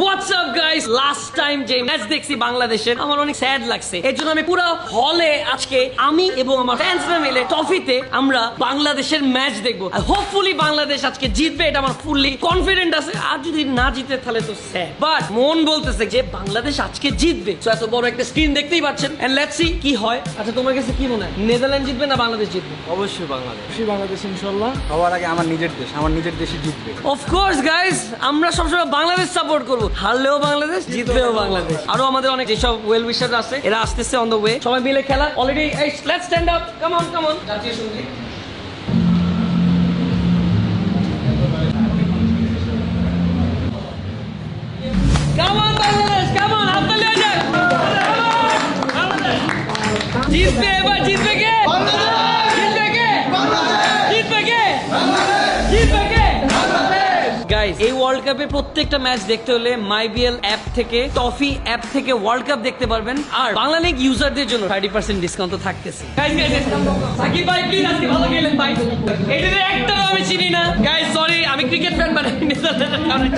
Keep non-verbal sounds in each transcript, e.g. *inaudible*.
WhatsApp guys last time যে match দেখছি বাংলাদেশের আমার অনেক স্যাড লাগছে। এর জন্য আমি পুরো হলে আজকে আমি এবং আমার ফ্যান্সরা মিলে ট্রফিতে আমরা বাংলাদেশের ম্যাচ দেখব। হোপফুলি বাংলাদেশ আজকে জিতবে এটা আমার ফুললি কনফিডেন্ট আছে। আর যদি না জিতে তাহলে তো স্যাড বাট মন বলতেছে যে বাংলাদেশ আজকে জিতবে। তো এত বড় একটা স্ক্রিন দেখতেই পাচ্ছেন। এন্ড লেটস সি কি হয়। আচ্ছা তোমার কাছে কি মনে হয়? নেদারল্যান্ড জিতবে না বাংলাদেশ জিতবে? অবশ্যই বাংলাদেশ। খুশি বাংলাদেশ ইনশাল্লাহ সবার আগে আমার নিজের দেশ আমার নিজের দেশে জিতবে। অফকোর্স গাইস আমরা সবসময় বাংলাদেশ সাপোর্ট করব। হারলেও বাংলাদেশ জিতলেও বাংলাদেশ। আরও আমাদের অনেক যেসব ওয়েল উইশার আছে এরা আসতেছে অন দ্য ওয়ে সবাই মিলে খেলা। Already let's stand up come on come on জাতীয় সংগীত। Come on, Bangladesh come on, হাত তালি জিতবে এবার জিতবে কে? জিতবে কে? জিতবে কে? জিতবে কে? গাইস এই ওয়ার্ল্ড কাপে প্রত্যেকটা ম্যাচ দেখতে হলে মাই মাইবিএল অ্যাপ থেকে, টফি অ্যাপ থেকে ওয়ার্ল্ড কাপ দেখতে পারবেন। আর বাংলা লিগ ইউজারদের জন্য থার্টি পার্সেন্ট ডিসকাউন্ট তো থাকতেছে। সাকিব ভাই প্লিজ আজকে ভালো খেলেন ভাই। এটাতে একটাও আমি চিনি না। গাইস সরি আমি ক্রিকেট ফ্যান মানে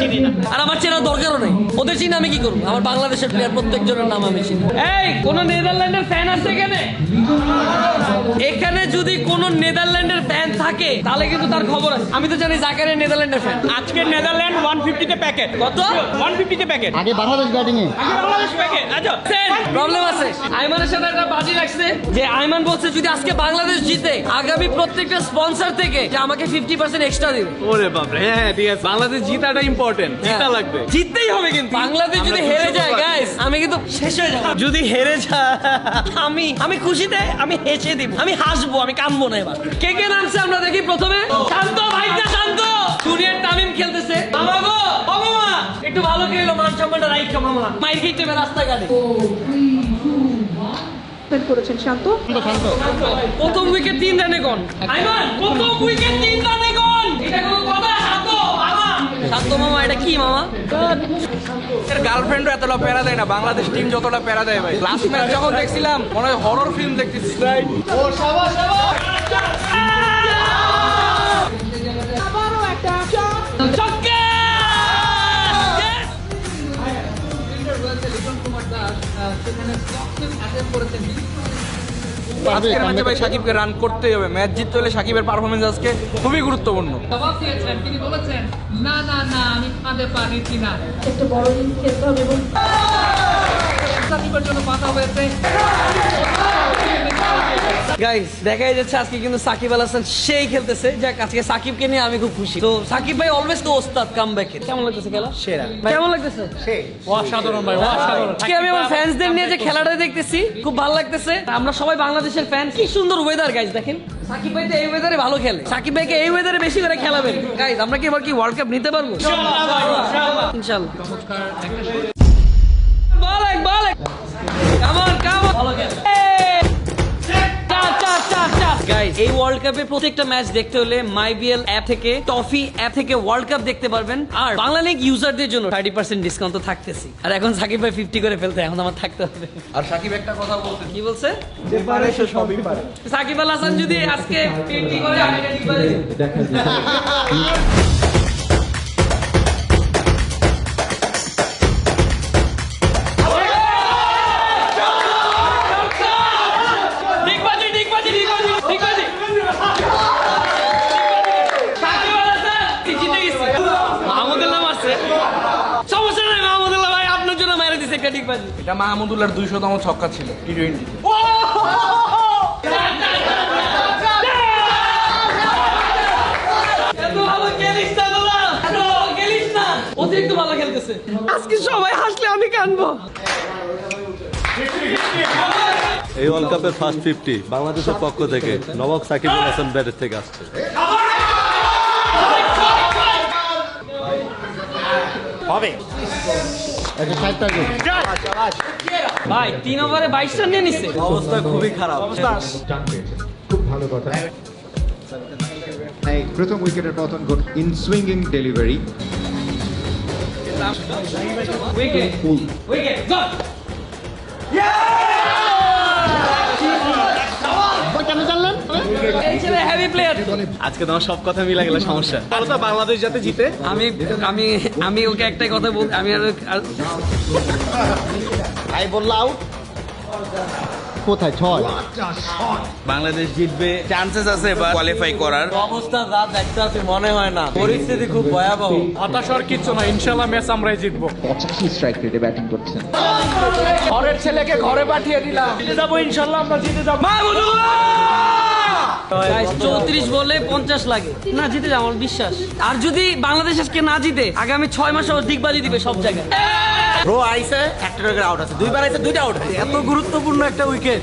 চিনি না। আর আমার চেনা দরকারও নেই। ওদের চিনি আমি কি করব? আমার বাংলাদেশের প্লেয়ার প্রত্যেকজনের নাম আমি চিনি। এই, কোন নেদারল্যান্ডের ফ্যান আছে এখানে? এখানে যদি কোন নেদারল্যান্ডের ফ্যান থাকে, তাহলে কিন্তু তার খবর আছে। আমি তো জানি জাকারের নেদারল্যান্ডের ফ্যান আজকে নেদারল্যান্ড ওয়ান ফিফটিতে প্যাকেট কত? ওয়ান ফিফটিতে প্যাকেট আগে বাংলাদেশ ব্যাটিং এ। আগে বাংলাদেশ প্যাকেট আচ্ছা প্রবলেম আছে। আইমানের সাথে একটা বাজি রাখছে যে আইমান বলছে যদি আজকে বাংলাদেশ জিতে আগামী প্রত্যেকটা স্পন্সর থেকে যে আমাকে ফিফটি পার্সেন্ট এক্সট্রা দিবে। ওরে বাপরে। হ্যাঁ হ্যাঁ ঠিক আছে। বাংলাদেশ জিতাটা ইম্পর্টেন্ট জিতা লাগবে। জিততেই হবে কিন্তু। বাংলাদেশ যদি হেরে যায় গাইস আমি কিন্তু শেষ হয়ে যাব। যদি হেরে যায়। আমি আমি খুশিতে আমি হেসে দিব। আমি হাসবো আমি কানবো না এবার। কে কে নামছে আমরা দেখি প্রথমে? শান্ত ভাইটা শান্ত! জুনিয়র তামিম খেলতেছে। মামা গো ও মামা একটু ভালো খেলো মান সম্মানটা রাইখো মামা। মাইর রাস্তাঘাটে সেট করেছেন শান্ত প্রথম উইকেট তিন রানে গন আইমান প্রথম উইকেট তিন রানে গন এটা কোনো কথা? শান্ত মামা। শান্ত মামা এটা কি মামা? এর গার্লফ্রেন্ডও এতটা প্যারা দেয় না বাংলাদেশ টিম যতটা প্যারা দেয় ভাই। লাস্ট ম্যাচ যখন দেখছিলাম মনে হয় হরর ফিল্ম দেখতেছি। আবারও আজকের ম্যাচে ভাই সাকিবকে রান করতেই হবে। ম্যাচ জিততে হলে সাকিবের পারফরমেন্স আজকে খুবই গুরুত্বপূর্ণ। জবাব দিয়েছেন তিনি বলেছেন না না না আমি ফাঁদে পা নিচ্ছি না। একটু বড় দিন খেলতে হবে এবং সাকিবের জন্য কথা হয়েছে। গাইস দেখাই যাচ্ছে আজকে কিন্তু সাকিব আল হাসান সেই খেলতেছে। যাক আজকে সাকিবকে নিয়ে আমি খুব খুশি। তো সাকিব ভাই অলওয়েজ তো ওস্তাদ কাম ব্যাকের কেমন লাগতেছে খেলা? সেরা। কেমন লাগতেছে? অসাধারণ ভাই অসাধারণ। আজকে আমি আমার ফ্যান্সদের নিয়ে যে খেলাটা দেখতেছি খুব ভালো লাগতেছে। আমরা সবাই বাংলাদেশের ফ্যান কি সুন্দর ওয়েদার গাইস দেখেন। সাকিব ভাই তো এই ওয়েদারে ভালো খেলে। সাকিব ভাইকে এই ওয়েদারে বেশি করে খেলাবেন গাইস আমরা কি এবার কি ওয়ার্ল্ড কাপ নিতে পারব? ইনশাআল্লাহ বালেক এই ওয়ার্ল্ড কাপে প্রত্যেকটা ম্যাচ দেখতে হলে মাই মাইবিএল অ্যাপ থেকে টফি অ্যাপ থেকে ওয়ার্ল্ড কাপ দেখতে পারবেন। আর বাংলা লিগ ইউজারদের জন্য থার্টি পার্সেন্ট ডিসকাউন্ট তো থাকতেছি। আর এখন সাকিব ভাই ফিফটি করে ফেলতে এখন আমার থাকতে হবে। আর সাকিব একটা কথা বলতে কি বলছে? যে পারে সে সবই পারে। সাকিব আল হাসান যদি আজকে ফিফটি করে আমি দেখা *laughs* এটা মাহমুদুল্লাহর দুইশোতম ছক্কা ছিল টি টোয়েন্টি এত ভালো খেলিস না তোরা এত ভালো খেলিস না অতিরিক্ত ভালো খেলতেছে। আজকে সবাই হাসলে আমি কানবো। এই ওয়ার্ল্ড কাপের ফার্স্ট ফিফটি বাংলাদেশের পক্ষ থেকে নবাব সাকিবুল হাসান ব্যাটের থেকে আসছে। টার্গেট ভাই তিন ওভারে বাইশ রান নিয়ে নিচ্ছে অবস্থা খুবই খারাপ। এই প্রথম উইকেটের পতন ঘট in swinging delivery wicket. Wicket heavy player আজকে তোমার সব কথা মিলা গেলে সমস্যা। বলো তো বাংলাদেশ যাতে জিতে। আমি আমি আমি ওকে একটাই কথা বল আমি আর আর- ভাই বলল আউট কোথায়? ছয়। বাংলাদেশ জিতবে। চান্সেস আছে বা কোয়ালিফাই করার। অবস্থা যা দেখতে আছে মনে হয় না। পরিস্থিতি খুব ভয়াবহ। হতাশার কিচ্ছু না ইনশাল্লাহ ম্যাচ আমরাই জিতবো। পঁচাশি স্ট্রাইক রেটে ব্যাটিং করছেন। ঘরের ছেলেকে ঘরে পাঠিয়ে দিলাম। জিতে যাব ইনশাল্লাহ আমরা জিতে যাব। চৌত্রিশ বলে পঞ্চাশ লাগে। না জিতে যাব আমার বিশ্বাস। আর যদি বাংলাদেশ আজকে না জিতে আগামী ছয় মাসে ও দিগবাজি দিবে সব জায়গায়। ব্রো আইসে একটা করে আউট আছে। দুইবার আইসে দুইটা আউট আছে এত গুরুত্বপূর্ণ একটা উইকেট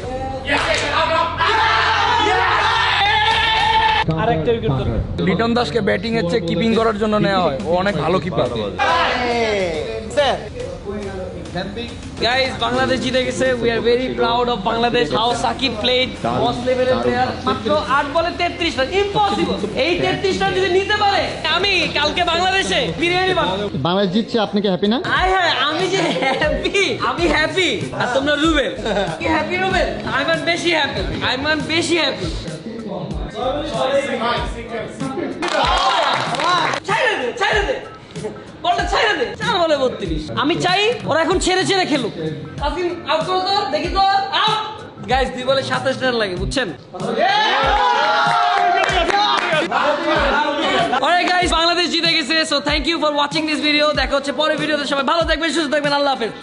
আরেকটা উইকেট দরকার। লিটন দাসকে ব্যাটিং এর চেয়ে কিপিং করার জন্য নেওয়া হয়। ও অনেক ভালো কিপার গাইস বাংলাদেশ জিতে গেছে। We are very proud of Bangladesh how Shakib played boss লেভেলের প্লেয়ার মাত্র আট বলে তেত্রিশ রান। ইম্পসিবল এই তেত্রিশ রান যদি নিতে পারে আমি কালকে বাংলাদেশে বিরিয়ানি বানাবো। বাংলাদেশ জিতছে আপনি কি হ্যাপি না? আয় হ্যাঁ আমি যে হ্যাপি আমি হ্যাপি আর তোমরা রুবেল। কি হ্যাপি রুবেল? আই মান বেশি হ্যাপি আই মান বেশি হ্যাপি বত্রিশ। আমি চাই ওরা এখন ছেড়ে ছেড়ে খেলুক। তাসকিন আউট করো তো দেখি তো আউট গাইস দুই বলে সাতাশ রান লাগে বুঝছেন? গাইস বাংলাদেশ জিতে গেছে so thank you for watching this video দেখা হচ্ছে পরের ভিডিওতে সবাই ভালো থাকবেন সুস্থ থাকবেন আল্লাহ হাফেজ।